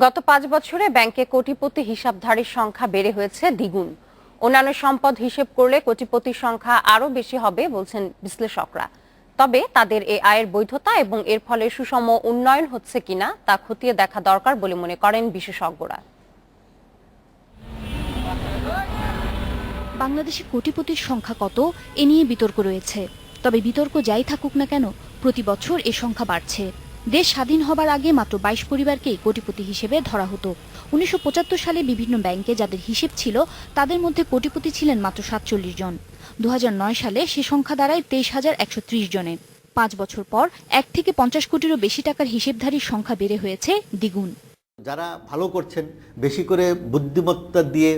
গত পাঁচ বছরে ব্যাংকে কোটিপতি হিসাবধারীর সংখ্যা বেড়ে হয়েছে দ্বিগুণ। অন্যান্য সম্পদ হিসেব করলে কোটিপতির সংখ্যা আরও বেশি হবে বলছেন বিশ্লেষকরা। তবে তাদের এ আয়ের বৈধতা এবং এর ফলে সুষম উন্নয়ন হচ্ছে কিনা তা খতিয়ে দেখা দরকার বলে মনে করেন বিশেষজ্ঞরা। বাংলাদেশে কোটিপতির সংখ্যা কত এ নিয়ে বিতর্ক রয়েছে। তবে বিতর্ক যাই থাকুক না কেন, প্রতি বছর এ সংখ্যা বাড়ছে। দেশ স্বাধীন হবার আগে মাত্র বাইশ পরিবারকেই কোটিপতি হিসেবে ধরা হতো। উনিশশো পঁচাত্তর সালে বিভিন্ন ব্যাংকে যাদের হিসেব ছিল, তাদের মধ্যে কোটিপতি ছিলেন মাত্র সাতচল্লিশ জন। দু হাজার নয় সালে সে সংখ্যা দাঁড়ায় তেইশ হাজার একশো জনে পাঁচ বছর পর এক থেকে পঞ্চাশ কোটিরও বেশি টাকার হিসেবধারীর সংখ্যা বেড়ে হয়েছে দ্বিগুণ। যারা ভালো করছেন, বেশি করে বুদ্ধিমত্তা দিয়ে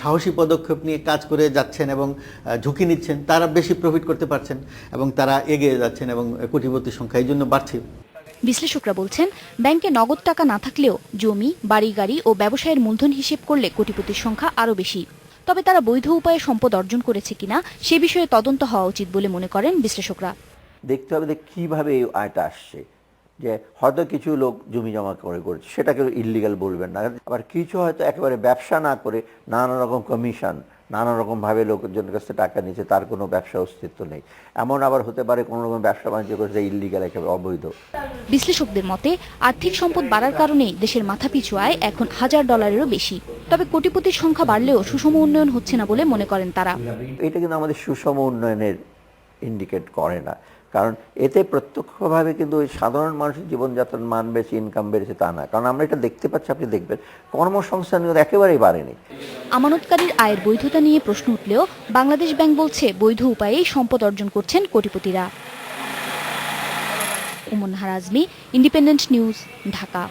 সাহসী পদক্ষেপ নিয়ে কাজ করে যাচ্ছেন এবং ঝুঁকি নিচ্ছেন, তারা বেশি প্রফিট করতে পারছেন এবং তারা এগিয়ে যাচ্ছেন এবং কোটিপতির সংখ্যা এই জন্য বাড়ছে। বিশ্লেষকরা বলছেন, ব্যাংকে নগদ টাকা না থাকলেও জমি, বাড়ি, গাড়ি ও ব্যবসায়ের মূলধন হিসেব করলে কোটিপতির সংখ্যা আরও বেশি। তবে তারা বৈধ উপায়ে সম্পদ অর্জন করেছে কিনা সে বিষয়ে তদন্ত হওয়া উচিত বলে মনে করেন বিশ্লেষকরা। দেখতে হবে যে কীভাবে এই আয়টা আসছে। যে হয়তো কিছু লোক জমি জমা করে করছে সেটাকে ইলিগাল বলবেন না। আবার কিছু হয়তো একেবারে ব্যবসা না করে নানা রকম কমিশন নানা রকমভাবে লোকজনের কাছে টাকা নিচ্ছে তার কোনো ব্যবসা অস্তিত্ব নেই। এমন আবার হতে পারে কোনো রকম ব্যবসা বাণিজ্য করছে ইলিগাল একেবারে অবৈধ। বিশ্লেষকদের মতে আর্থিক সম্পদ বাড়ার কারণেই দেশের মাথাপিছু আয় এখন হাজার ডলারেরও বেশি। তবে কোটিপতির সংখ্যা বাড়লেও সুষম উন্নয়ন হচ্ছে না বলে মনে করেন তারা। এটা কিন্তু আমাদের সুষম উন্নয়নের ইন্ডিকেট করে না। কারণ এতে প্রত্যক্ষভাবে কিন্তু ওই সাধারণ মানুষের জীবনযাত্রার মান বেশি ইনকাম বেড়েছে তা না। কারণ আমরা এটা দেখতে পাচ্ছি, আপনি দেখবেন, কর্মসংস্থান কিন্তু একেবারেই বাড়েনি। আমানতকারীর আয়ের বৈধতা নিয়ে প্রশ্ন উঠলেও বাংলাদেশ ব্যাংক বলছে, বৈধ উপায়েই সম্পদ অর্জন করছেন কোটিপতিরা। উমন হারাজমি ইন্ডিপেন্ডেন্ট নিউজ ঢাকা।